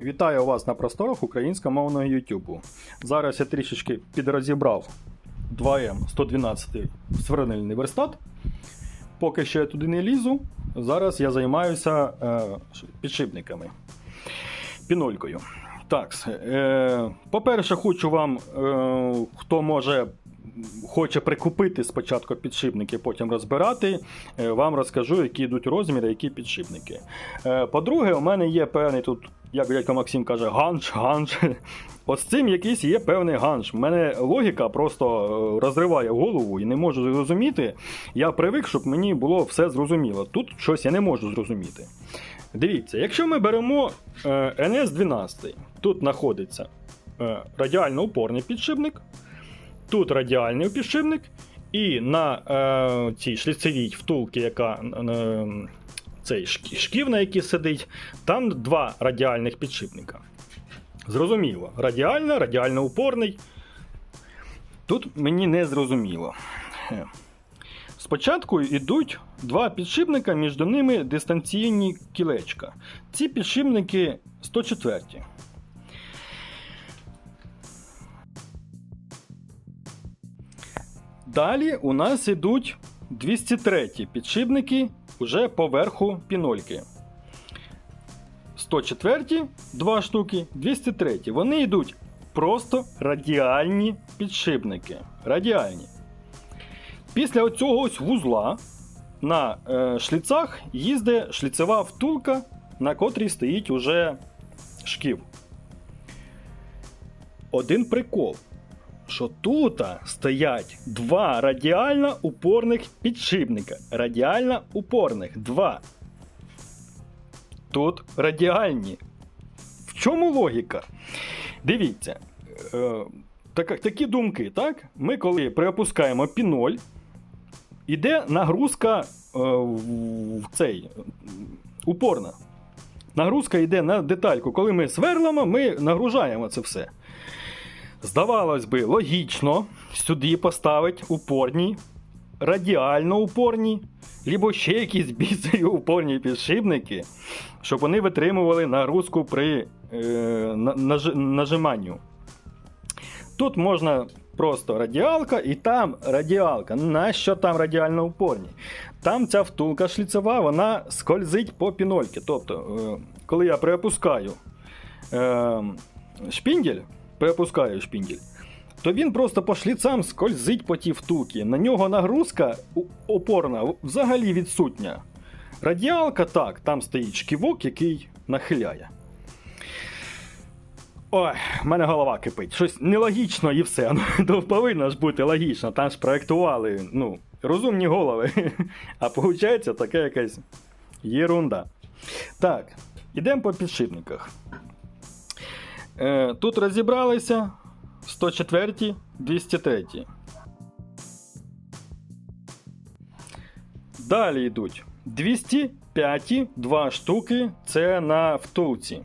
Вітаю вас на просторах українськомовного YouTube. Зараз я трішечки підрозібрав 2М 112 сверлильний верстат. Поки що я туди не лізу. Зараз я займаюся е, підшипниками. Пінолькою. Так, е, по-перше, хочу вам, е, хто може. Хоче прикупити спочатку підшипники, потім розбирати. е, Вам розкажу, які йдуть розміри, які підшипники. Е, По-друге, у мене є певний тут, як дядько Максим каже, ганж. От з цим якийсь є певний ганж. У мене логіка просто е, розриває голову і не можу зрозуміти. Я привик, щоб мені було все зрозуміло. Тут щось я не можу зрозуміти. Дивіться, якщо ми беремо е, NS12, тут знаходиться радіально упорний підшипник, тут радіальний підшипник, і на е, цій шліцевій втулці, яка е, цей шків, на який сидить, там два радіальних підшипника. Зрозуміло, радіально, радіально упорний. Тут мені не зрозуміло. Спочатку йдуть два підшипника, між ними дистанційні кілечка. Ці підшипники 104. Далі у нас йдуть 203 підшипники уже поверху пінольки. 104 два штуки, 203. Вони йдуть просто радіальні підшипники. Радіальні. Після оцього ось вузла на е, шліцах їздить шліцева втулка, на котрій стоїть уже шків. Один прикол, що тут стоять два радіально упорних підшипника. Радіально упорних два. Тут радіальні. В чому логіка? Дивіться. Е, так, такі думки, так? Ми коли приопускаємо піноль, іде нагрузка е, в, цей упорна. Нагрузка йде на детальку. Коли ми сверлимо, ми нагружаємо це все. Здавалось би, логічно сюди поставити упорні, радіально упорні, либо ще якісь бісові упорні підшипники, щоб вони витримували нагрузку при е, наж- нажиманню. Тут можна просто радіалка і там радіалка. Нащо там радіально упорні? Там ця втулка шліцева, вона скользить по пінольки. Тобто, е, коли я приопускаю е, шпіндель, приопускаю шпіндель, то він просто по шліцам скользить по тій втулці. На нього нагрузка опорна взагалі відсутня. Радіалка так, там стоїть шківок, який нахиляє. Ой, в мене голова кипить. Щось нелогічно і все. Ну, повинно ж бути логічно. Там ж проектували ну, розумні голови. А виходить така якась єрунда. Так, ідемо по підшипниках. Е, тут розібралися 104, 203. Далі йдуть 205, два штуки. Це на втулці.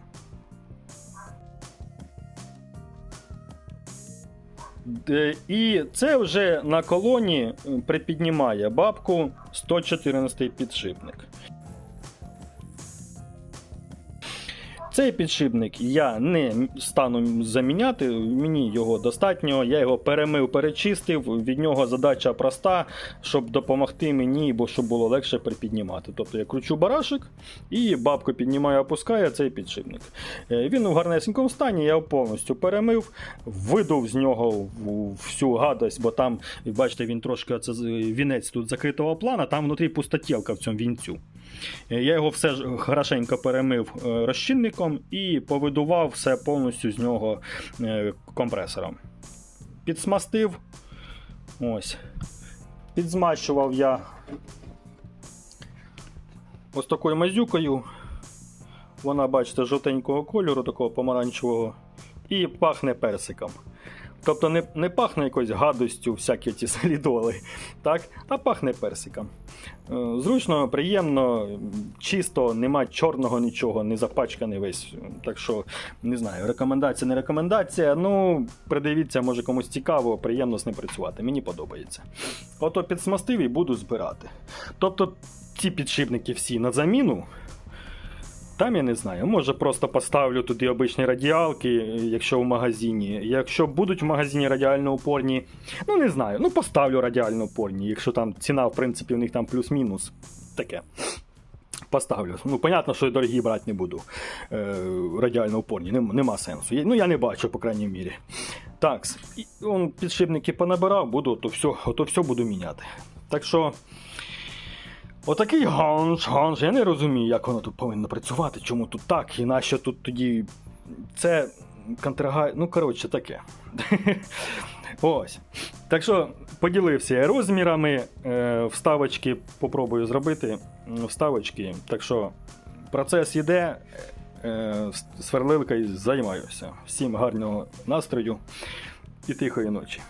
І це вже на колоні припіднімає бабку 114 підшипник. Цей підшипник я не стану заміняти, мені його достатньо. Я його перемив, перечистив. Від нього задача проста, щоб допомогти мені, бо щоб було легше припіднімати. Тобто я кручу барашек і бабку піднімаю, опускає цей підшипник. Е, Він у гарнесенькому стані, я його повністю перемив, видув з нього всю гадость, бо там, бачите, він трошки це вінець тут закритого плана, там внутрі пустотілка в цьому вінцю. Е, Я його все ж хорошенько перемив е, розчинником і повидував все повністю з нього е, компресором. Підсмастив. Ось. Підзмащував я ось такою мазюкою. Вона, бачите, жовтенького кольору, такого помаранчевого, і пахне персиком. Тобто не, не пахне якоюсь гадостю, всякі ці солідоли, так? а пахне персиком. Е, Зручно, приємно, чисто, нема чорного нічого, не запачканий весь. Так що, не знаю, рекомендація, не рекомендація. Ну, придивіться, може комусь цікаво, приємно з ним працювати. Мені подобається. Ото підсмастив і буду збирати. Тобто, ці підшипники всі на заміну. Там я не знаю. Може просто поставлю туди обичні радіалки, якщо в магазині. Якщо будуть в магазині радіально опорні, ну не знаю. Ну поставлю радіально опорні, якщо там ціна, в принципі, у них там плюс-мінус. Таке. Поставлю. Ну, понятно, що дорогі брати не буду. Е, радіально опорні, нем, нема сенсу. Я- Ну, я не бачу, по крайній мірі. Так, підшипники понабирав, буду, то все, то все буду міняти. Так що. Отакий ганж, ганж. Я не розумію, як воно тут повинно працювати, чому тут так, і нащо тут тоді. Це контрагай. Ну, коротше, таке. Ось. Так що поділився розмірами. Е, вставочки попробую зробити. Вставочки. Так що процес йде. Е, сверлилкою займаюся. Всім гарного настрою і тихої ночі.